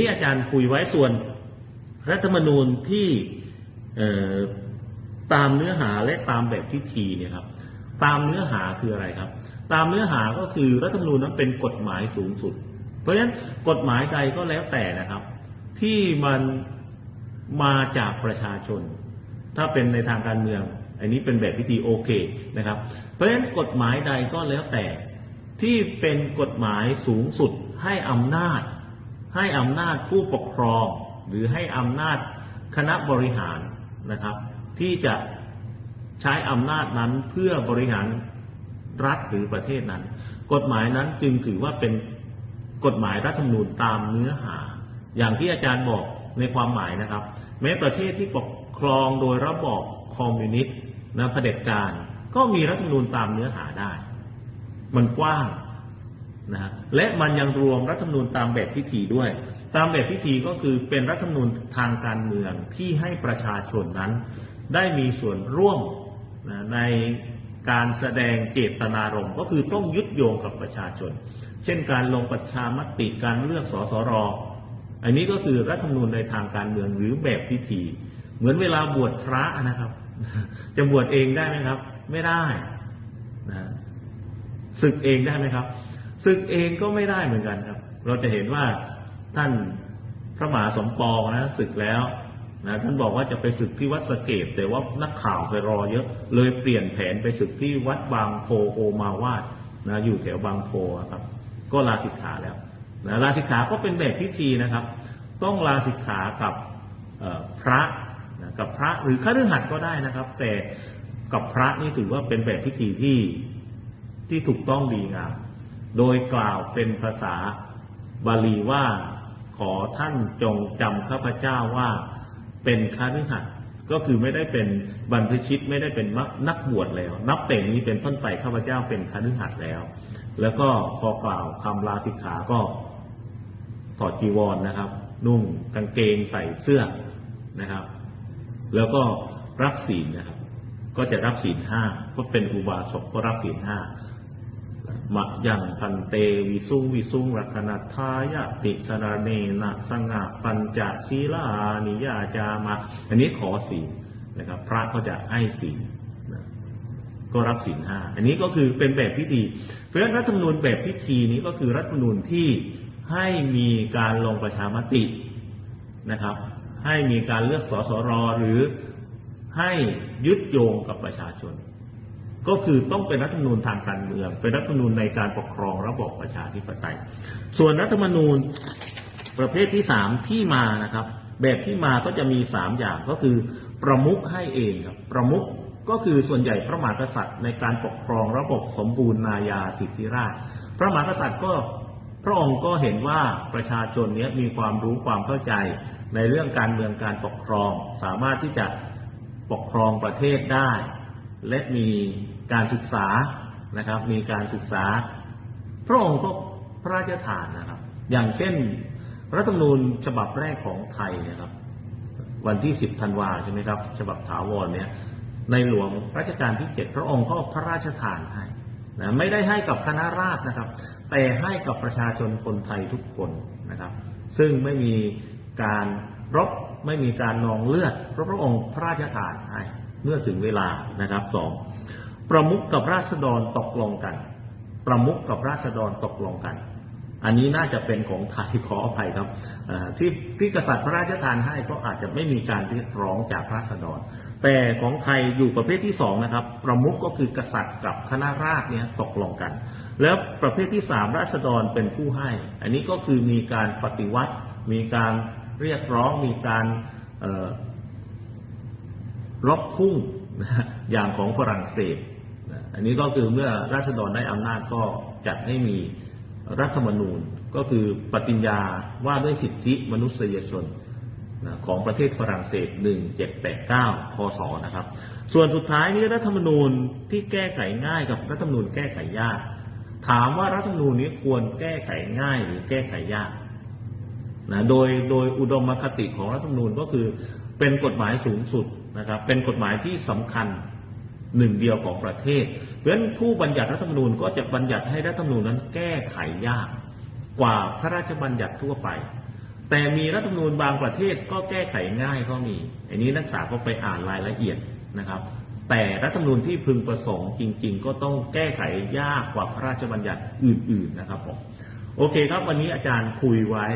ที่อาจารย์คุยไว้ส่วนรัฐธรรมนูญที่ตามเนื้อหาและตามแบบพิธีเนี่ยครับ ตามเนื้อหาคืออะไรครับ ตามเนื้อหาก็คือรัฐธรรมนูญนั้นเป็นกฎหมายสูงสุด เพราะฉะนั้นกฎหมายใดก็แล้วแต่นะครับ ที่มันมาจากประชาชน ถ้าเป็นในทางการเมือง อันนี้เป็นแบบพิธีโอเคนะครับ เพราะฉะนั้นกฎหมายใดก็แล้วแต่ที่เป็นกฎหมายสูงสุดให้อำนาจ ให้อำนาจผู้ปกครอง หรือให้อำนาจคณะบริหารนะครับ ที่จะใช้อำนาจนั้นเพื่อบริหารรัฐหรือประเทศนั้น กฎหมายนั้นจึงถือว่าเป็นกฎหมายรัฐธรรมนูญตามเนื้อหา อย่างที่อาจารย์บอกในความหมายนะครับ แม้ประเทศที่ปกครองโดยระบอบคอมมิวนิสต์นะเผด็จการ ก็มีรัฐธรรมนูญตามเนื้อหาได้ มันกว้าง นะฮะและมันยังรวมรัฐธรรมนูญตามแบบพิธีด้วย ตามแบบพิธีก็คือเป็นรัฐธรรมนูญทางการเมืองที่ให้ประชาชนนั้น ได้มีส่วนร่วมนะในการแสดงเจตนารมณ์ก็คือต้องยึดโยงกับประชาชน เช่นการลงประชามติการเลือกสสรอันนี้ก็คือรัฐธรรมนูญในทางการเมืองหรือแบบพิธี เหมือนเวลาบวชพระนะครับ จะบวชเองได้ไหมครับ ไม่ได้นะศึกเองได้ไหมครับ ศึกเองก็ไม่ได้เหมือนกันครับ เราจะเห็นว่าท่านพระมหาสมปองนะศึกแล้วนะท่านบอกว่าจะไปศึกที่วัดสะเกดแต่ว่านักข่าวไปรอเยอะ เลยเปลี่ยนแผนไปศึกที่วัดบางโพโอมาวาดนะอยู่แถวบางโพครับ ก็ลาสิกขาแล้วนะลาสิกขาก็เป็นแบบพิธีนะครับ ต้องลาสิกขากับพระนะกับพระหรือข้ารือหัดก็ได้นะครับ แต่กับพระนี่ถือว่าเป็นแบบพิธีที่ที่ถูกต้องดีงาม โดยกล่าวเป็นภาษาบาลีว่า ขอท่านจงจำข้าพเจ้าว่า เป็นคฤหัสถ์ก็คือไม่ได้เป็นบรรพชิตไม่ได้เป็นนักบวชแล้ว นับแต่นี้เป็นต้นไปข้าพเจ้าเป็นคฤหัสถ์แล้ว แล้วก็พอกล่าวคำลาสิกขาก็ถอดจีวรนะครับ นุ่งกางเกงใส่เสื้อนะครับ แล้วก็รับศีลนะครับ ก็จะรับศีลห้าก็เป็นอุบาสกก็รับศีลห้า มะยังพันเตวิสุงวิสุงรักนัทายะติสรเนนะสงะปัญจศีลานิยาจามะอันนี้ขอศีนะครับ พระก็จะให้ศีนะก็รับศีลห้าอันนี้ก็คือเป็นแบบพิธี เพราะฉะนั้นรัฐธรรมนูญแบบพิธีนี้ก็คือรัฐธรรมนูญที่ให้มีการลงประชามตินะครับ ให้มีการเลือกสสรหรือให้ยึดโยงกับประชาชน ก็คือต้องเป็นรัฐธรรมนูญทางการเมืองเป็นรัฐธรรมนูญในการปกครองระบอบประชาธิปไตย ส่วนรัฐธรรมนูญประเภทที่สามที่มานะครับ แบบที่มาก็จะมีสามอย่างก็คือ ประมุขให้เองครับประมุขก็คือส่วนใหญ่พระมหากษัตริย์ในการปกครองระบบสมบูรณาญาสิทธิราช พระมหากษัตริย์ก็พระองค์ก็เห็นว่าประชาชนนี้มีความรู้ความเข้าใจในเรื่องการเมืองการปกครอง สามารถที่จะปกครองประเทศได้ และมีการศึกษานะครับ มีการศึกษา พระองค์ก็พระราชทานนะครับ อย่างเช่น รัฐธรรมนูญฉบับแรกของไทยนะครับ วันที่ 10ธันวาใช่ไหมครับ ฉบับถาวรเนี่ยในหลวงรัชกาลที่ 7 พระองค์ก็พระราชทานให้นะไม่ได้ให้กับคณะราษฎรนะครับ แต่ให้กับประชาชนคนไทยทุกคนนะครับ ซึ่งไม่มีการรบไม่มีการนองเลือดเพราะพระองค์พระราชทานให้ เมื่อถึงเวลานะครับสองประมุขกับราษฎรตกลงกัน ประมุขกับราษฎรตกลงกัน อันนี้น่าจะเป็นของไทยขออภัยครับที่ที่กษัตริย์พระราชทานให้ก็อาจจะไม่มีการเรียกร้องจากราษฎร แต่ของไทยอยู่ประเภทที่สองนะครับ ประมุขก็คือกษัตริย์กับคณะราษฎรเนี่ยตกลงกัน แล้วประเภทที่สามราษฎรเป็นผู้ให้ อันนี้ก็คือมีการปฏิวัติ มีการเรียกร้องมีการ รบพุ่งนะฮะอย่างของฝรั่งเศสนะอันนี้ก็คือเมื่อราษฎรได้อำนาจก็จัดให้มีรัฐธรรมนูญก็คือปฏิญญาว่าด้วยสิทธิมนุษยชนนะของประเทศฝรั่งเศส 1789 คศ นะครับ ส่วนสุดท้ายนี้รัฐธรรมนูญที่แก้ไขง่ายกับรัฐธรรมนูญแก้ไขยาก ถามว่ารัฐธรรมนูญนี้ควรแก้ไขง่ายหรือแก้ไขยากนะโดยโดยอุดมคติของรัฐธรรมนูญก็คือเป็นกฎหมายสูงสุด นะครับ เป็นกฎหมายที่สำคัญหนึ่งเดียวของประเทศ เพราะฉะนั้นผู้บัญญัติรัฐธรรมนูญก็จะบัญญัติให้รัฐธรรมนูญนั้นแก้ไขยากกว่าพระราชบัญญัติทั่วไป แต่มีรัฐธรรมนูญบางประเทศก็แก้ไขง่ายก็มี อันนี้นักศึกษาก็ไปอ่านรายละเอียดนะครับ แต่รัฐธรรมนูญที่พึงประสงค์จริง ๆ ก็ต้องแก้ไขยากกว่าพระราชบัญญัติอื่น ๆ นะครับผม โอเคครับวันนี้อาจารย์คุยไว้